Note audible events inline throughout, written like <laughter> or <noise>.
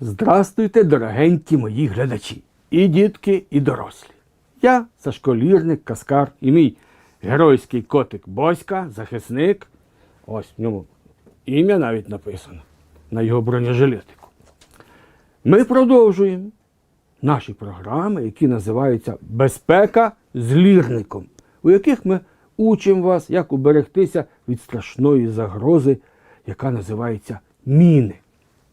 Здрастуйте, дорогенькі мої глядачі, і дітки, і дорослі. Я Сашколірник, каскар і мій геройський котик Боська, захисник. Ось в ньому ім'я навіть написано на його бронежилетику. Ми продовжуємо наші програми, які називаються Безпека з лірником, у яких ми учимо вас, як уберегтися від страшної загрози, яка називається міни.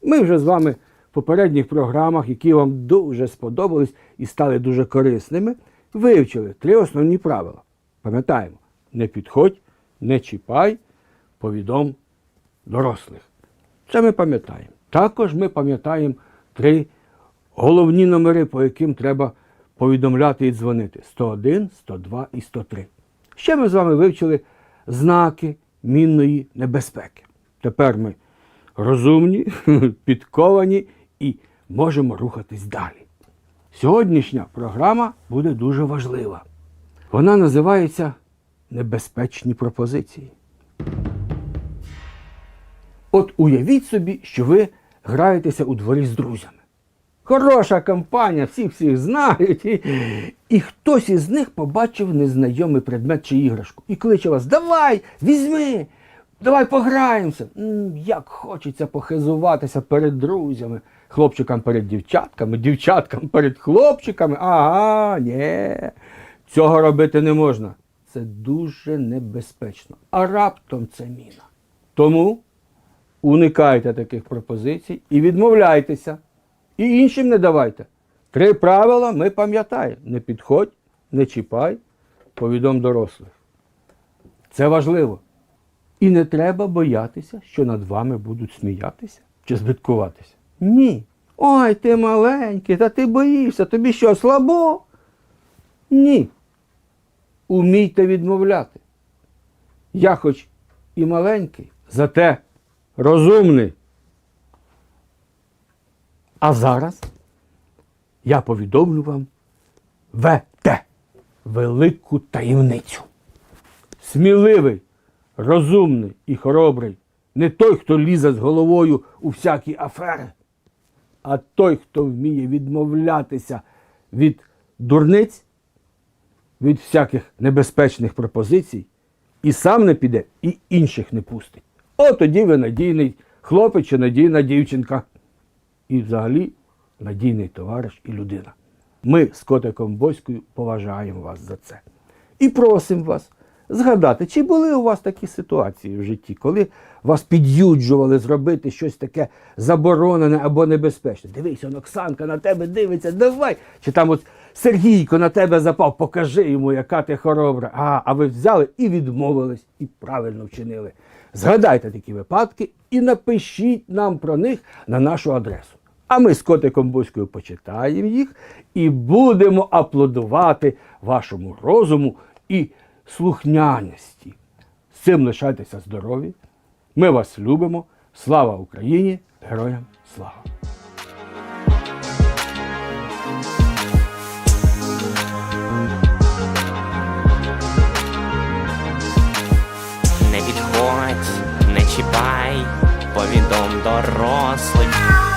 Ми вже з вами в попередніх програмах, які вам дуже сподобались і стали дуже корисними, вивчили три основні правила. Пам'ятаємо, не підходь, не чіпай, повідом дорослих. Це ми пам'ятаємо. Також ми пам'ятаємо три головні номери, по яким треба повідомляти і дзвонити: 101, 102 і 103. Ще ми з вами вивчили знаки мінної небезпеки. Тепер ми розумні, <laughs> підковані і можемо рухатись далі. Сьогоднішня програма буде дуже важлива. Вона називається Небезпечні пропозиції. От уявіть собі, що ви граєтеся у дворі з друзями. Хороша компанія, всі всіх знають. І, і хтось із них побачив незнайомий предмет чи іграшку і кличе вас: Давай, візьми, давай пограємося. Як хочеться похизуватися перед друзями, хлопчикам перед дівчатками, дівчаткам перед хлопчиками. Ага, ні. Цього робити не можна. Це дуже небезпечно. А раптом це міна. Тому уникайте таких пропозицій і відмовляйтеся. І іншим не давайте. Три правила ми пам'ятаємо: не підходь, не чіпай, повідом дорослих. Це важливо. І не треба боятися, що над вами будуть сміятися чи збиткуватися. Ні. Ой, ти маленький, та ти боїшся, тобі що, слабо? Ні. Умійте відмовляти. Я хоч і маленький, зате розумний. А зараз я повідомлю вам ВТ велику таємницю. Сміливий, розумний і хоробрий не той, хто лізе з головою у всякі афери, а той, хто вміє відмовлятися від дурниць, від всяких небезпечних пропозицій, і сам не піде, і інших не пустить. От тоді ви надійний хлопець чи надійна дівчинка і взагалі надійний товариш і людина. Ми з котиком Боською поважаємо вас за це. І просимо вас згадати, чи були у вас такі ситуації в житті, коли вас під'юджували зробити щось таке заборонене або небезпечне. Дивись, Оксанка на тебе дивиться, давай. Чи там от Сергійко на тебе запав, покажи йому, яка ти хоробра. А, а ви взяли і відмовились, і правильно вчинили. Згадайте такі випадки і напишіть нам про них на нашу адресу. А ми з котиком Буською почитаємо їх і будемо аплодувати вашому розуму і слухняності. З цим лишайтеся здорові. Ми вас любимо. Слава Україні! Героям слава! Повідом дорослих.